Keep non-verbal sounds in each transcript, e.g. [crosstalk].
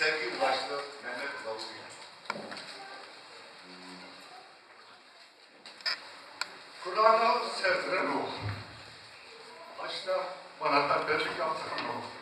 sevgi ulaştı Mehmet Kılavuz'un. Kur'an'ı sevdiren ruh. Başta bana tembellik yaptıran ruh.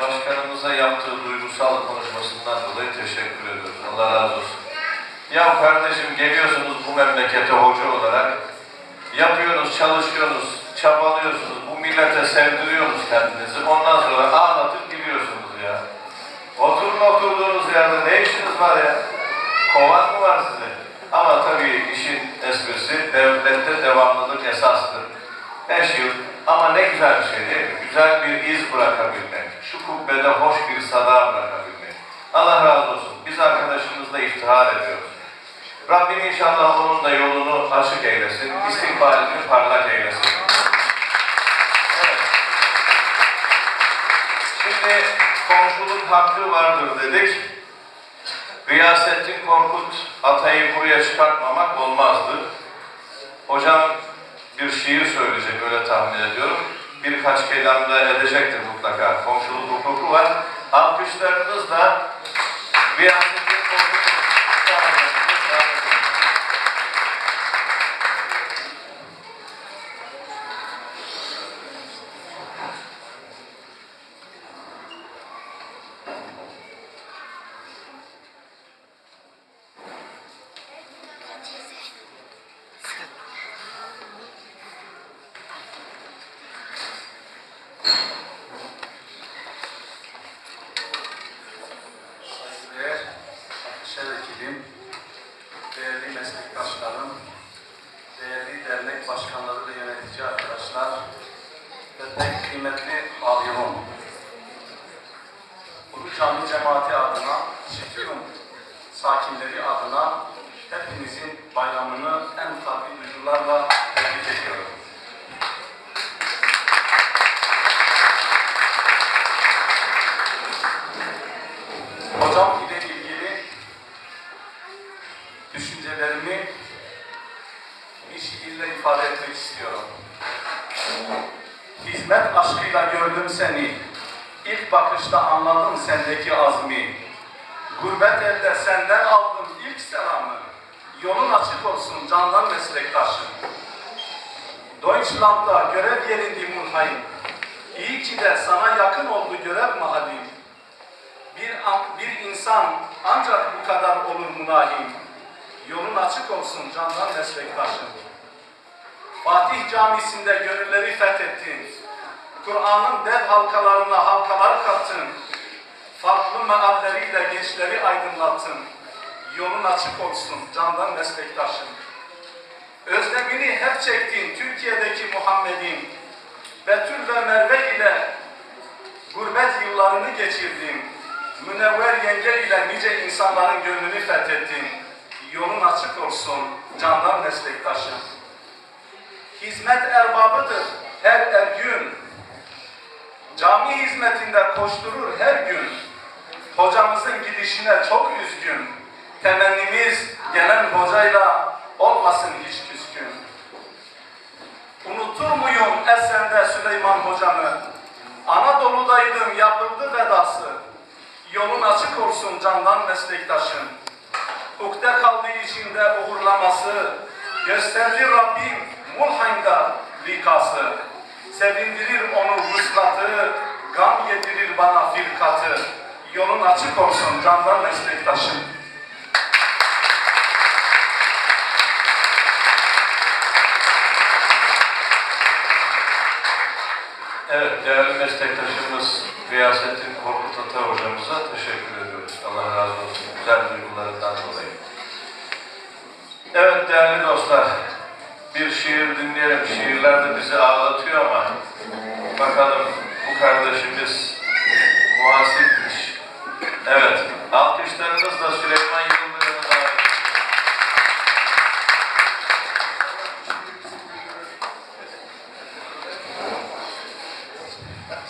Başkanımıza yaptığı duygusal konuşmasından dolayı teşekkür ediyoruz. Allah razı olsun. Ya kardeşim geliyorsunuz bu memlekete hoca olarak, yapıyorsunuz, çalışıyorsunuz, çabalıyorsunuz, bu millete sevdiriyorsunuz kendinizi, ondan sonra ağlatıp gidiyorsunuz ya. Oturun oturduğunuz yerde ne işiniz var ya? Kovan mı var size? Ama tabii işin esprisi devlette devamlılık esastır. Beş yıl ama ne güzel bir şey değil mi? Güzel bir iz bırakabilmek, şu kubbede hoş bir sada bırakabilmek. Allah razı olsun. Biz arkadaşımızla iftihar ediyoruz. Rabbim inşallah onun da yolunu açık eylesin, istikbalini parlak eylesin. Evet. Şimdi komşuluk hakkı vardır dedik. Gıyasettin Korkut Atay'ı buraya çıkartmamak olmazdı. Hocam bir şiir söyleyecek öyle tahmin ediyorum. Birkaç kelam da edecektir mutlaka. Komşuluk hukuku var. Alkışlarınızla Gıyasettin Korkut'u çıkartmanızı davet ediyorum. Saygıdeğer Akışer Vekilim, değerli meslektaşlarım, değerli dernek başkanları ve yönetici arkadaşlar ve pek kıymetli Avyonum. Ulu Cami cemaati adına, Şifirum sakinleri adına hepinizin bayramını en kalbi duygularla tebrik ediyorum. Hocam gördüm seni, ilk bakışta anladım sendeki azmi. Gurbet elde senden aldım ilk selamı, yolun açık olsun candan meslektaşım. Deutschland'da görev yerindi Mulhaim, İyi ki de sana yakın oldu görev mahallim. Bir, bir insan ancak bu kadar olur mülahim. Yolun açık olsun candan meslektaşım. Fatih Camisi'nde gönülleri fethettin. Kur'an'ın dev halkalarına halkalar kattın. Farklı mealleriyle gençleri aydınlattın. Yolun açık olsun candan meslektaşım. Özlemini hep çektin Türkiye'deki Muhammed'in. Betül ve Merve ile Gurbet yıllarını geçirdin. Münevver yenge ile nice insanların gönlünü fethettin. Yolun açık olsun candan meslektaşım. Hizmet erbabıdır her ergün. Cami hizmetinde koşturur her gün. Hocamızın gidişine çok üzgün. Temennimiz gelen hocayla olmasın hiç küskün. Unutur muyum Esen'de Süleyman hocamı? Anadolu'daydım yapıldı vedası. Yolun açık olsun candan meslektaşım. Ukde kaldığı içinde uğurlaması. Gösterdi Rabbim Mulheim'da likası. Sevindirir onu vuslatı. Gam yedirir bana firkatı. Yolun açık olsun candan meslektaşım. Evet, değerli meslektaşımız Gıyasettin Korkut Ata hocamıza teşekkür ediyoruz. Allah razı olsun. Güzel duygularından dolayı. Evet değerli dostlar, şiir dinleyelim. Şiirler de bizi ağlatıyor ama bakalım bu kardeşimiz muhasipmiş. Evet, alkışlarınızla Süleyman Yıldırım'ı davet ediyoruz.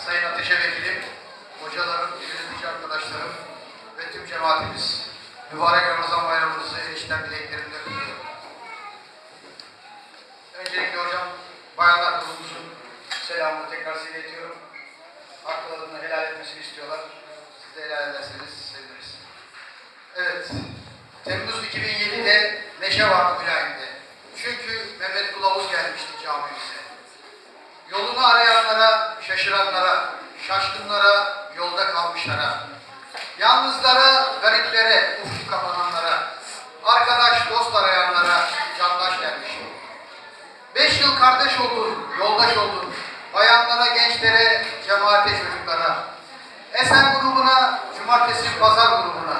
Sayın Ateşe Vekilim, hocalarım, yönetici arkadaşlarım ve tüm cemaatimiz, mübarek Ramazan bayramınızı erişten dileklerimle Bayanlar Kurulu'muzun selamını tekrar size iletiyorum. Haklarını helal etmesini istiyorlar. Siz de helal ederseniz seviniriz. Evet, Temmuz 2007'de neşe vardı mülayimde. Çünkü Mehmet Kılavuz gelmişti camimize. Yolunu arayanlara, şaşıranlara, şaşkınlara, yolda kalmışlara, yalnızlara, gariplere, ufuk Beş yıl kardeş oldun, yoldaş oldun, bayanlara, gençlere, cemaate, çocuklara, Esen grubuna, cumartesi pazar grubuna,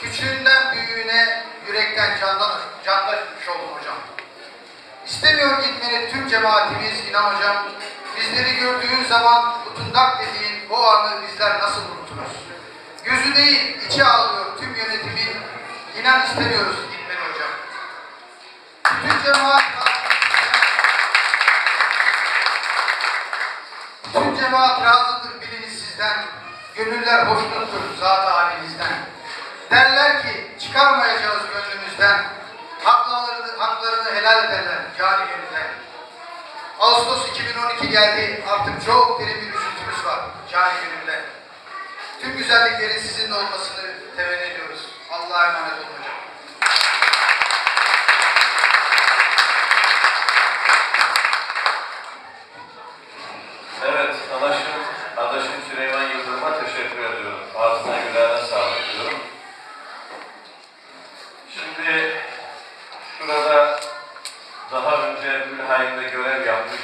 küçüğünden büyüğüne, yürekten candan, candaş oldun hocam. İstemiyor gitmeni tüm cemaatimiz inan hocam. Bizleri gördüğün zaman utundak dediğin o anı bizler nasıl unuturuz? Gözü değil içi ağlıyor tüm yönetimin. İnan istemiyoruz gitmeni hocam. Bütün cemaat Bütün cemaat razıdır biliniz sizden. Gönüller hoşnuttur zat halinizden. Derler ki çıkarmayacağız gönlümüzden. Haklarını, haklarını helal ederler cani gönülden. Ağustos 2012 geldi. Artık çok derin bir üzüntümüz var cani gönülden. Tüm güzelliklerin sizinle olmasını temenni ediyoruz. Allah'a emanet olun hocam. Evet, adaşım, adaşım Süleyman Yıldırım'a teşekkür ediyorum. Ağzına yüreğine sağlık diyorum. Şimdi şurada daha önce Mülheim'de görev yapmış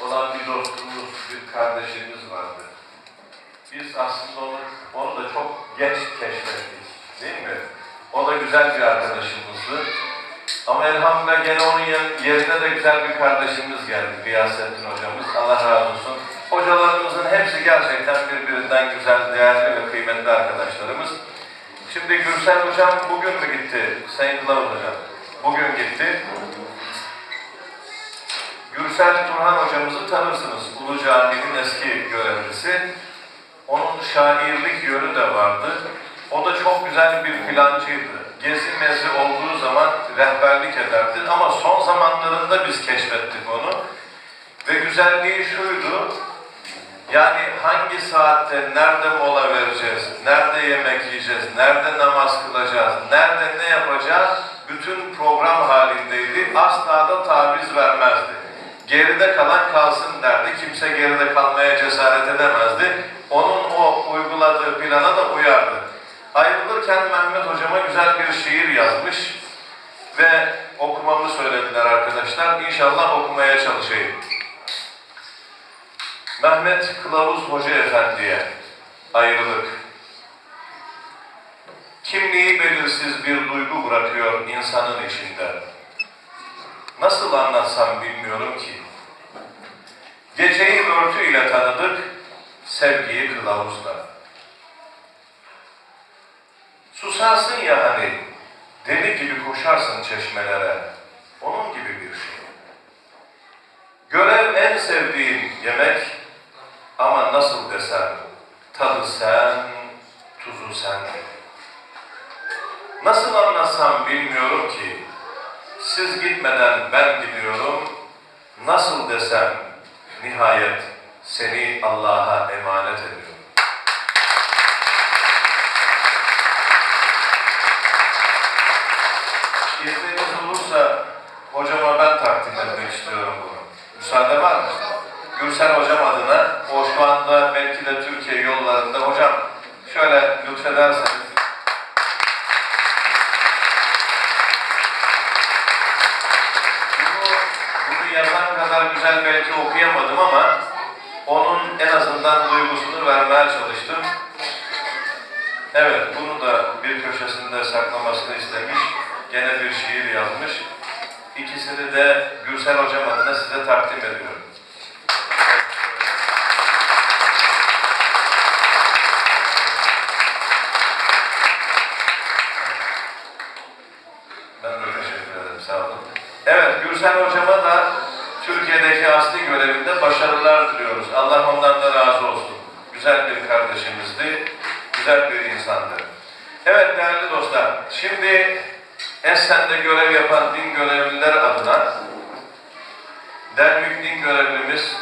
olan bir dostumuz, bir kardeşimiz vardı. Biz aslında onu, onu da çok geç keşfettik, değil mi? O da güzel bir arkadaşımızdı. Elhamdülillah gene onun yer- yerine de güzel bir kardeşimiz geldi, Gıyasettin hocamız. Allah razı olsun. Hocalarımızın hepsi gerçekten birbirinden güzel, değerli ve kıymetli arkadaşlarımız. Şimdi Gürsel hocam bugün mü gitti? Sayın Kılavuz hocam. Bugün gitti. Gürsel Turhan hocamızı tanırsınız. Ulu Cami'nin eski görevlisi. Onun şairlik yönü de vardı. O da çok güzel bir plancıydı. Gezi mezi olduğu zaman rehberlik ederdi ama son zamanlarında biz keşfettik onu. Ve güzelliği şuydu, yani hangi saatte, nerede mola vereceğiz, nerede yemek yiyeceğiz, nerede namaz kılacağız, nerede ne yapacağız, bütün program halindeydi. Asla da taviz vermezdi. Geride kalan kalsın derdi. Kimse geride kalmaya cesaret edemezdi. Onun o uyguladığı plana da uyardı. Ayrılırken Mehmet hocama güzel bir şiir yazmış ve okumamı söylediler arkadaşlar. İnşallah okumaya çalışayım. Mehmet Kılavuz Hoca Efendi'ye ayrılık. Kimliği belirsiz bir duygu bırakıyor insanın içinde. Nasıl anlatsam bilmiyorum ki. Geceyi örtüyle tanıdık, sevgiyi kılavuzla. Susarsın ya hani, deli gibi koşarsın çeşmelere. Onun gibi bir şey. Görev en sevdiğin yemek ama nasıl desem, tadı sen, tuzu sen. Nasıl anlatsam bilmiyorum ki, siz gitmeden ben gidiyorum, nasıl desem, nihayet seni Allah'a emanet ediyorum. İzniniz olursa hocama ben takdim etmek istiyorum bunu. Müsaade var mı? Gürsel hocam adına, o şu anda belki de Türkiye yollarında. Hocam şöyle lütfederseniz. Bunu, bunu kadar güzel belki okuyamadım ama onun en azından duygusunu vermeye çalıştım. Evet, bunu da bir köşesinde saklamasını istemiş. Gene bir şiir yazmış. İkisini de Gürsel Hocam adına size takdim ediyorum. Ben de teşekkür ederim, sağ olun. Evet, Gürsel Hocama da Asli görevinde başarılar diliyoruz. Allah ondan da razı olsun. Güzel bir kardeşimizdi, güzel bir insandı. Evet değerli dostlar, şimdi Esen'de görev yapan din görevliler adına Derbük din görevlimiz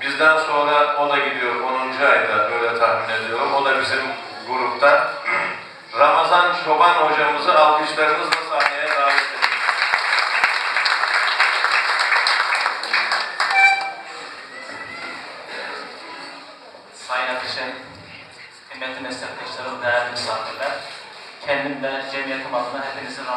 bizden sonra o da gidiyor 10. ayda öyle tahmin ediyorum. O da bizim gruptan. [clears throat] Ramazan Çoban hocamızı alkışlarınızla değerli misafirler, kendim de